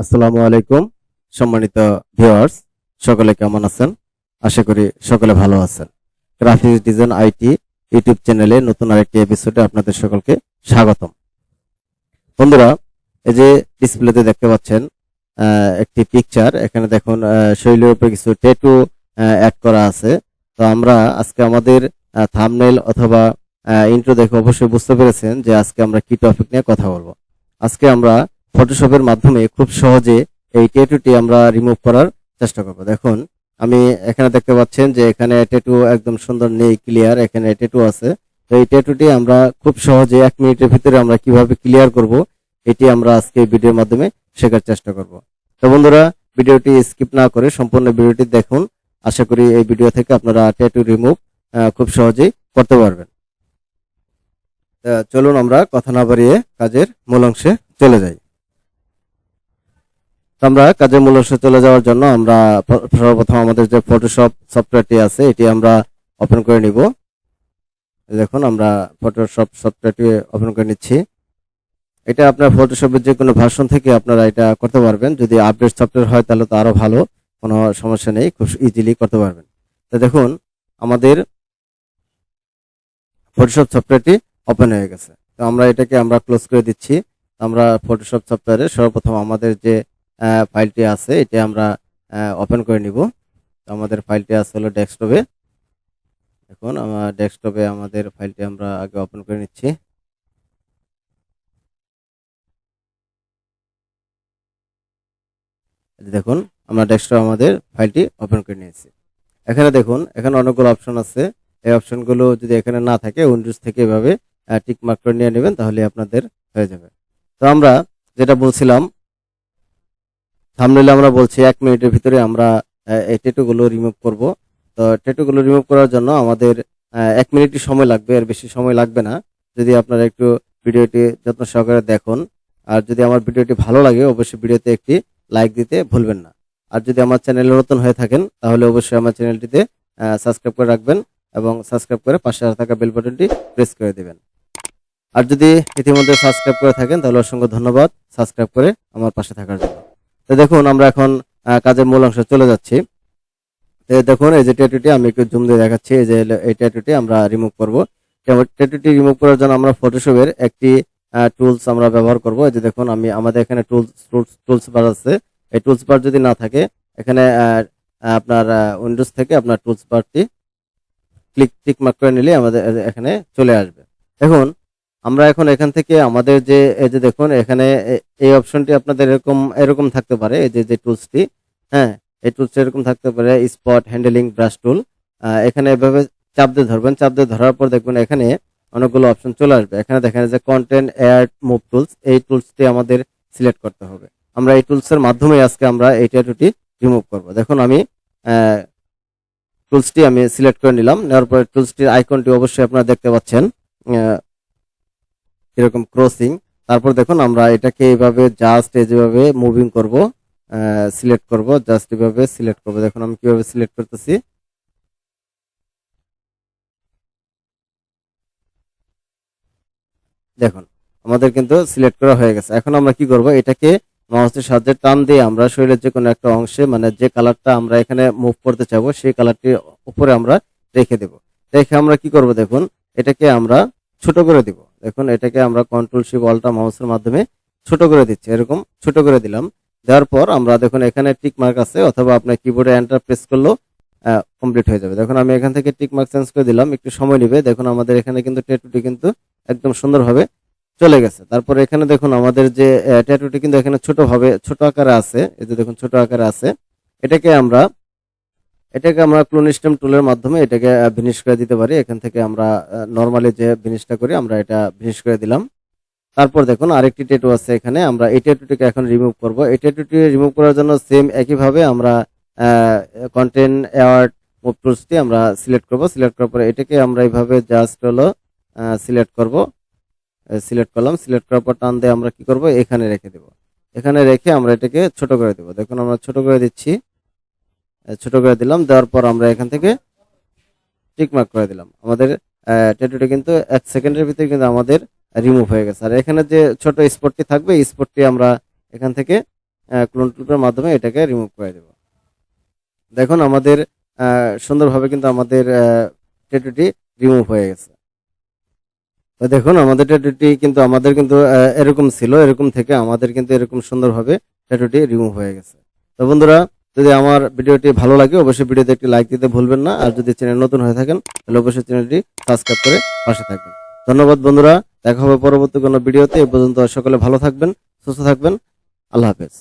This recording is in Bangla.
আসসালামু আলাইকুম, সম্মানিত ভিউয়ার্স সকলে কেমন আছেন? আশা করি সকলে ভালো আছেন। গ্রাফিক্স ডিজাইন আইটি ইউটিউব চ্যানেলে নতুন আরেকটি এপিসোডে আপনাদের সকলকে স্বাগতম। বন্ধুরা, এই যে ডিসপ্লেতে দেখতে পাচ্ছেন একটি পিকচার এখানে দেখুন শৈলীর উপরে কিছু টেটু অ্যাড করা আছে। তো আমরা আজকে আমাদের থামনেল অথবা ইন্ট্রো দেখে অবশ্যই বুঝতে পেরেছেন যে আজকে আমরা কি টপিক নিয়ে কথা বলব। আজকে আমরা ফটোশপের মাধ্যমে খুব সহজে এই ট্যাটুটি আমরা রিমুভ করার চেষ্টা করব। দেখুন, আমি এখানে দেখতে পাচ্ছেন যে এখানে ট্যাটু একদম সুন্দর নেই ক্লিয়ার এখানে ট্যাটু আছে। তো এই ট্যাটুটি আমরা খুব সহজে এক মিনিটের ভিতরে আমরা কীভাবে ক্লিয়ার করব, এটি আমরা আজকে ভিডিওর মাধ্যমে শেখার চেষ্টা করব। তো বন্ধুরা, ভিডিওটি স্কিপ না করে সম্পূর্ণ ভিডিওটি দেখুন। আশা করি এই ভিডিও থেকে আপনারা ট্যাটু রিমুভ খুব সহজেই করতে পারবেন। চলুন আমরা কথা না বাড়িয়ে কাজের মূল অংশে চলে যাই। আমরা কাজের মূল চলে যাওয়ার জন্য আমরা সর্বপ্রথম আমাদের যে ফটোশপ সফটওয়্যারটি আছে, এটি আমরা ওপেন করে নিব। দেখুন, আমরা ফটোশপ সফটওয়্যারটি ওপেন করে নিচ্ছি। এটা আপনার ফটোশপের যে কোনো ভার্সন থেকে আপনারা এটা করতে পারবেন। যদি আপডেট সফটওয়্যার হয়, তাহলে তো আরও ভালো, কোনো সমস্যা নেই, খুব ইজিলি করতে পারবেন। তো দেখুন, আমাদের ফটোশপ সফটওয়্যারটি ওপেন হয়ে গেছে। তো আমরা এটাকে আমরা ক্লোজ করে দিচ্ছি। আমরা ফটোশপ সফটওয়্যারে সর্বপ্রথম আমাদের যে ফাইলটি আছে, এটা আমরা ওপেন করে নিব। আমাদের ফাইলটি আছে হলো ডেস্কটপে আমার ডেস্কটপে আমাদের ফাইলটি আমরা আগে ওপেন করে নিচ্ছি। দেখুন, আমরা ডেস্কটপ আমাদের ফাইলটি ওপেন করে নিয়েছি। এখানে দেখুন, এখানে অনেকগুলো অপশন আছে। এই অপশনগুলো যদি এখানে না থাকে উইন্ডোজ থেকে এভাবে টিক মার্ক করে নিয়ে নেবেন, তাহলে আপনাদের হয়ে যাবে। তো আমরা যেটা বলছিলাম থামনেলে আমরা বলছি, এক মিনিটের ভিতরে আমরা এই টেটুগুলো রিমুভ করব। তো টেটুগুলো রিমুভ করার জন্য আমাদের এক মিনিটই সময় লাগবে আর বেশি সময় লাগবে না। যদি আপনারা একটু ভিডিওটি যত্ন সহকারে দেখুন, আর যদি আমার ভিডিওটি ভালো লাগে, অবশ্যই ভিডিওতে একটি লাইক দিতে ভুলবেন না। আর যদি আমার চ্যানেলে নতুন হয়ে থাকেন, তাহলে অবশ্যই আমার চ্যানেলটিতে সাবস্ক্রাইব করে রাখবেন এবং সাবস্ক্রাইব করে পাশে থাকা বেল বাটনটি প্রেস করে দেবেন। আর যদি ইতিমধ্যে সাবস্ক্রাইব করে থাকেন, তাহলে অসংখ্য ধন্যবাদ। সাবস্ক্রাইব করে আমার পাশে থাকার জন্য। তো দেখুন, আমরা এখন কাজের মূল অংশে চলে যাচ্ছি। দেখুন, এই যে ট্যাটুটি আমি একটু জুম দিয়ে দেখাচ্ছি। এই যে এই ট্যাটুটি আমরা রিমুভ করব। ট্যাটুটি রিমুভ করার জন্য আমরা ফটোশপের একটি টুলস আমরা ব্যবহার করব। এই যে দেখুন, আমি, আমাদের এখানে টুলস টুলস বার আছে। এই টুলস বার যদি না থাকে, এখানে আপনার উইন্ডোজ থেকে আপনার টুলস বারটি ক্লিক টিক মার্ক করে নিলে আমাদের এখানে চলে আসবে। দেখুন আমরা এখন এখান থেকে আমাদের যে, এই যে দেখুন, এখানে এই অপশনটি আপনাদের এরকম এরকম থাকতে পারে, এই যে যে টুলসটি হ্যাঁ এই টুলস এরকম থাকতে পারে, স্পট হ্যান্ডেলিং ব্রাশ টুল এখানে এভাবে চাপ দিয়ে ধরবেন, চাপ দিয়ে ধরার পর দেখবেন এখানে অনেকগুলো অপশন চলে আসবে। এখানে দেখেন যে কন্টেন্ট অ্যাড মুভ টুলস এই টুলসটি আমাদের সিলেক্ট করতে হবে। আমরা এই টুলসের মাধ্যমে আজকে আমরা এই ট্যাটুটি রিমুভ করব। দেখুন, আমি টুলসটি আমি সিলেক্ট করে নিলাম, নেওয়ার পরে টুলসটির আইকনটি অবশ্যই আপনারা দেখতে পাচ্ছেন এরকম ক্রসিং তারপর দেখুন, আমরা এটাকে এইভাবে জাস্ট যেভাবে মুভিং করব সিলেক্ট করব জাস্ট এভাবে সিলেক্ট করব। দেখুন, আমি কীভাবে সিলেক্ট করতেছি। দেখুন, আমাদের কিন্তু সিলেক্ট করা হয়ে গেছে। এখন আমরা কি করব, এটাকে মাউসের সাহায্যে টান দিয়ে আমরা শরীরের যে কোনো একটা অংশে মানে যে কালারটা আমরা এখানে মুভ করতে চাবো, সেই কালারটির উপরে আমরা রেখে দেব। রেখে আমরা কি করব, দেখুন, এটাকে আমরা ছোট করে দিব। দেখুন, এটাকে আমরা কন্ট্রোল শিপ অল্টা মাউসের মাধ্যমে ছোট করে দিচ্ছি। এরকম ছোট করে দিলাম। দেওয়ার পর আমরা দেখুন, এখানে টিক মার্ক আছে, অথবা আপনার কিবোর্ডে এন্টার প্রেস করলেও কমপ্লিট হয়ে যাবে। দেখুন, আমি এখান থেকে টিক মার্ক চেঞ্জ করে দিলাম। একটু সময় নেবে। দেখুন, আমাদের এখানে কিন্তু ট্যাটুটি কিন্তু একদম সুন্দরভাবে চলে গেছে। তারপর এখানে দেখুন, আমাদের যে ট্যাটুটি কিন্তু এখানে ছোট ভাবে ছোট আকারে আছে। এই যে দেখুন, ছোট আকারে আছে। এটাকে আমরা এটাকে আমরা ক্লোন স্টেম টুলের মাধ্যমে এটাকে ভিনিশ করে দিতে পারি। এখান থেকে আমরা নর্মালি যে ভিনিশটা করি, আমরা এটা ভিনিশ করে দিলাম। তারপর দেখুন, আরেকটি ট্যাটু আছে এখানে। আমরা এই ট্যাটুটিকে এখন রিমুভ করব। এই ট্যাটুটি রিমুভ করার জন্য সেম একইভাবে আমরা কন্টেন্ট অ্যাওয়ার্ড মুভ টুলসটি আমরা সিলেক্ট করব। সিলেক্ট করার পরে এটাকে আমরা এইভাবে জাস্ট হলো সিলেক্ট করব। সিলেক্ট করলাম। সিলেক্ট করার পর টান দিয়ে আমরা কি করব? এখানে রেখে দেব। এখানে রেখে আমরা এটাকে ছোট করে দেব। দেখুন, আমরা ছোট করে দিচ্ছি। ছোট করে দিলাম। দেওয়ার পর আমরা এখান থেকে টিকমার্ক করে দিলাম। আমাদের ট্যাটুটি কিন্তু এক সেকেন্ডের ভিতরে কিন্তু আমাদের রিমুভ হয়ে গেছে। আর এখানে যে ছোট স্পটটি থাকবে, এই স্পটটি আমরা এখান থেকে ক্লোন টুলের মাধ্যমে এটাকে রিমুভ করে দেব। দেখুন, আমাদের সুন্দরভাবে কিন্তু আমাদের ট্যাটুটি রিমুভ হয়ে গেছে। তো দেখুন, আমাদের ট্যাটুটি কিন্তু, আমাদের কিন্তু এরকম ছিল। এরকম থেকে আমাদের কিন্তু এরকম সুন্দরভাবে ট্যাটুটি রিমুভ হয়ে গেছে। তো বন্ধুরা যদি আমার ভিডিওটি ভালো লাগে, অবশ্যই ভিডিওতে একটি লাইক দিতে ভুলবেন না। আর যদি চ্যানেল নতুন হয়ে থাকেন, তাহলে অবশ্যই চ্যানেলটি সাবস্ক্রাইব করে পাশে থাকবেন। ধন্যবাদ বন্ধুরা, দেখা হবে পরবর্তী কোনো ভিডিওতে। এ পর্যন্ত সকলে ভালো থাকবেন, সুস্থ থাকবেন। আল্লাহ হাফেজ।